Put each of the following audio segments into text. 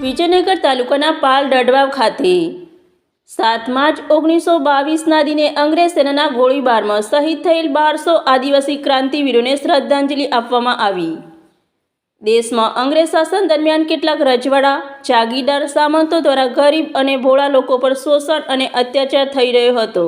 વિજયનગર તાલુકાના પાલ ડડવાવ ખાતે. સાત માર્ચ ઓગણીસો બાવીસના દિને અંગ્રેજ સેનાના ગોળીબારમાં શહીદ થયેલ બારસો આદિવાસી ક્રાંતિવીરોને શ્રદ્ધાંજલિ આપવામાં આવી. દેશમાં અંગ્રેજ શાસન દરમિયાન કેટલાક રજવાડા, જાગીરદાર સામંતો દ્વારા ગરીબ અને ભોળા લોકો પર શોષણ અને અત્યાચાર થઈ રહ્યો હતો.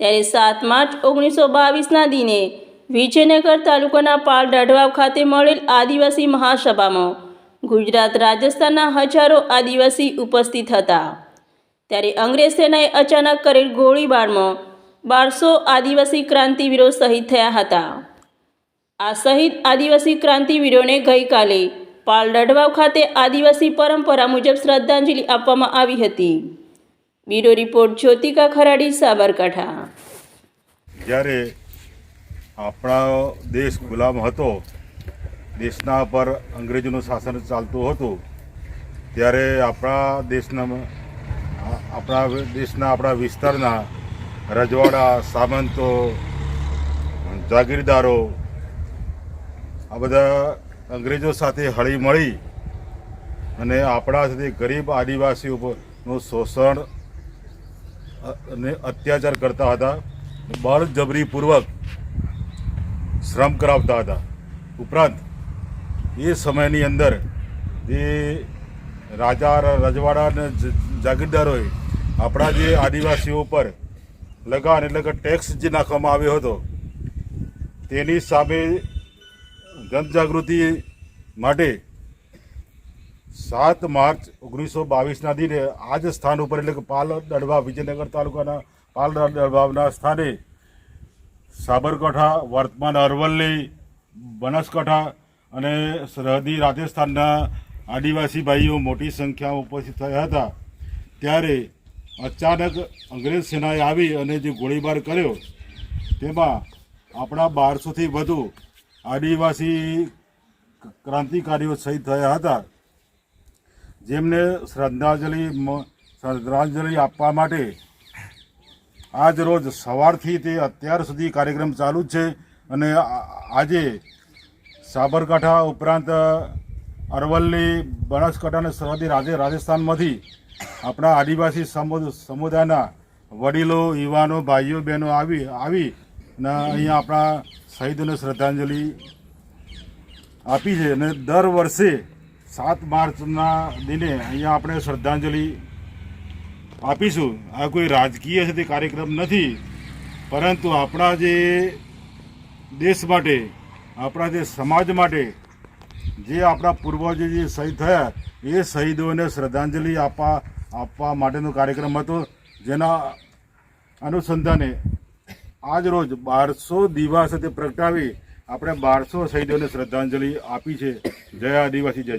ત્યારે સાત માર્ચ ઓગણીસો બાવીસના દિને વિજયનગર તાલુકાના પાલ ડઢવાવ ખાતે મળેલ આદિવાસી મહાસભામાં ગુજરાત રાજસ્થાનના હજારો આદિવાસી ઉપસ્થિત હતા. ત્યારે અંગ્રેજ સેનાએ અચાનક કરેલ ગોળીબારમાં બારસો આદિવાસી ક્રાંતિવીરો શહીદ થયા હતા. આ શહીદ આદિવાસી ક્રાંતિવીરોને ગઈકાલે પાલ ડઢવાવ ખાતે આદિવાસી પરંપરા મુજબ શ્રદ્ધાંજલિ આપવામાં આવી હતી. Bureau report Jyotika Kharadi, Sabarkantha. જ્યારે આપણા દેશ ગુલામ હતો દેશના પર અંગ્રેજોનું શાસન ચાલતું હતું, ત્યારે આપણા દેશના આપણા દેશના, આપણા વિસ્તારના રજવાડા, સામંતો, જાગીરદારો, આ બધા અંગ્રેજો સાથે હળી મળી અને આપણા સાથે ગરીબ આદિવાસીઓ પરનું શોષણ અને અત્યાચાર કરતા હતા બળજબરીપૂર્વક શ્રમ કરાવતા હતા. ઉપરાંત એ સમયની અંદર જે રાજા રજવાડા અને જાગીરદારોએ આપણા જે આદિવાસીઓ પર લગાન એટલે કે ટેક્સ જે નાખવામાં આવ્યો હતો, તેની સામે જનજાગૃતિ માટે સાત માર્ચ ઓગણીસો બાવીસના દિને આ જ સ્થાન ઉપર એટલે કે પાલ દડવા વિજયનગર તાલુકાના પાલ દડવાના સ્થાને સાબરકાંઠા, વર્તમાન અરવલ્લી, બનાસકાંઠા અને સરહદી રાજસ્થાનના આદિવાસી ભાઈઓ મોટી સંખ્યામાં ઉપસ્થિત થયા હતા. ત્યારે અચાનક અંગ્રેજ સેનાએ આવી અને જે ગોળીબાર કર્યો, તેમાં આપણા બારસોથી વધુ આદિવાસી ક્રાંતિકારીઓ શહીદ થયા હતા. જેમને શ્રદ્ધાંજલિ શ્રદ્ધાંજલિ આપવા માટે આજ રોજ સવારથી તે અત્યાર સુધી કાર્યક્રમ ચાલુ જ છે અને આજે સાબરકાંઠા ઉપરાંત અરવલ્લી બનાસકાંઠા અને સરહદી રાજે રાજસ્થાનમાંથી આપણા આદિવાસી સમુ- સમુદાયના વડીલો, યુવાનો, ભાઈઓ, બહેનો આવી આવી ને અહીંયા આપણા શહીદોને શ્રદ્ધાંજલિ આપી છે અને દર વર્ષે સાત માર્ચના દિને અહીંયા આપણે શ્રદ્ધાંજલિ આપીશું. આ કોઈ રાજકીય છે તે કાર્યક્રમ નથી, પરંતુ આપણા જે દેશ માટે આપણા જે સમાજ માટે જે આપણા પૂર્વજો જે શહીદ થયા, એ શહીદોને શ્રદ્ધાંજલિ આપવા આપવા માટેનો કાર્યક્રમ હતો. જેના અનુસંધાને આજ રોજ બારસો દીવા સાથે પ્રગટાવી આપણે બારસો શહીદોને શ્રદ્ધાંજલિ આપી છે. જય આદિવાસી, જય